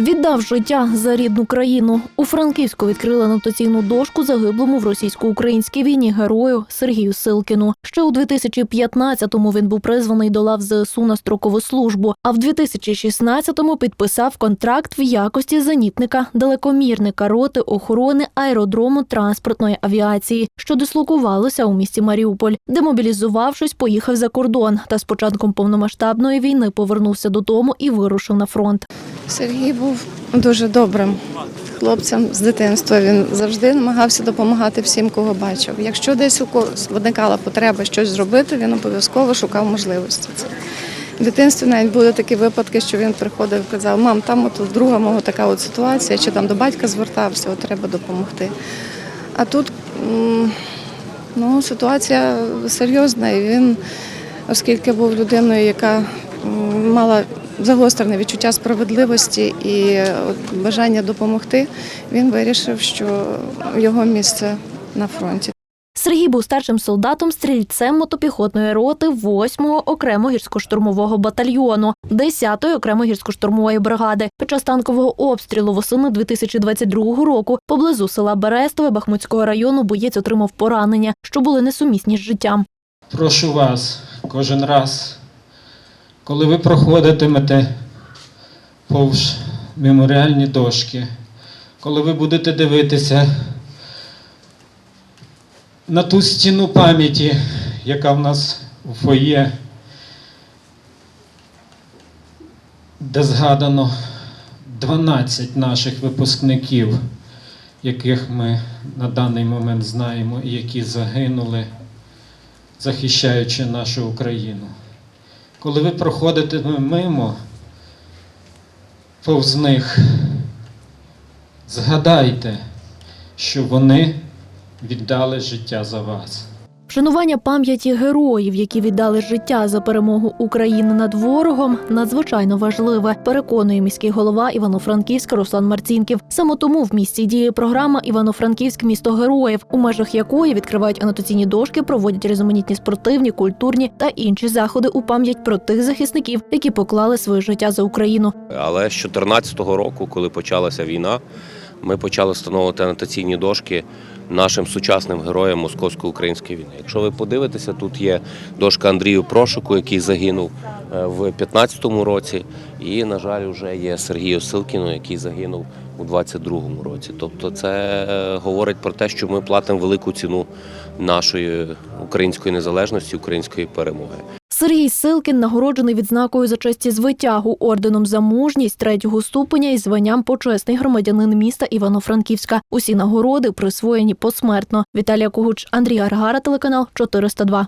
Віддав життя за рідну країну. У Франківську відкрили анотаційну дошку загиблому в російсько-українській війні герою Сергію Силкіну. Ще у 2015-му він був призваний до лав ЗСУ на строкову службу, а в 2016-му підписав контракт в якості зенітника далекомірника роти охорони аеродрому транспортної авіації, що дислокувалося у місті Маріуполь. Демобілізувавшись, поїхав за кордон та з початком повномасштабної війни повернувся додому і вирушив на фронт. Сергій був дуже добрим хлопцем з дитинства. Він завжди намагався допомагати всім, кого бачив. Якщо десь виникала потреба щось зробити, він обов'язково шукав можливості. В дитинстві навіть були такі випадки, що він приходив і казав, мам, там от друга мого така от ситуація, чи там до батька звертався, от треба допомогти. А тут ну, ситуація серйозна, і він, оскільки був людиною, яка мала загострене відчуття справедливості і бажання допомогти, він вирішив, що його місце на фронті. Сергій був старшим солдатом стрільцем мотопіхотної роти 8-го окремо гірсько-штурмового батальйону 10-ї окремо гірсько-штурмової бригади. Під час танкового обстрілу восени 2022 року поблизу села Берестове Бахмутського району боєць отримав поранення, що були несумісні з життям. Прошу вас кожен раз, коли ви проходитимете повз меморіальні дошки, коли ви будете дивитися на ту стіну пам'яті, яка в нас у фоє, де згадано 12 наших випускників, яких ми на даний момент знаємо і які загинули захищаючи нашу Україну. Коли ви проходите мимо повз них, згадайте, що вони віддали життя за вас. Вшанування пам'яті героїв, які віддали життя за перемогу України над ворогом, надзвичайно важливе. Переконує міський голова Івано-Франківська Руслан Марцінків. Саме тому в місті діє програма Івано-Франківськ місто героїв, у межах якої відкривають анотаційні дошки, проводять різноманітні спортивні, культурні та інші заходи у пам'ять про тих захисників, які поклали своє життя за Україну. Але з 2014 року, коли почалася війна, ми почали встановлювати анотаційні дошки нашим сучасним героям московсько-української війни. Якщо ви подивитеся, тут є дошка Андрію Прошику, який загинув е, в 2015 році, і, на жаль, вже є Сергію Силкіну, який загинув у 2022 році. Тобто, це е, говорить про те, що ми платимо велику ціну нашої української незалежності, української перемоги. Сергій Силкін нагороджений відзнакою за честі звитягу орденом за мужність третього ступеня і званням почесний громадянин міста Івано-Франківська. Усі нагороди присвоєні посмертно. Віталія Когуч, Андрій Гаргара, телеканал 402.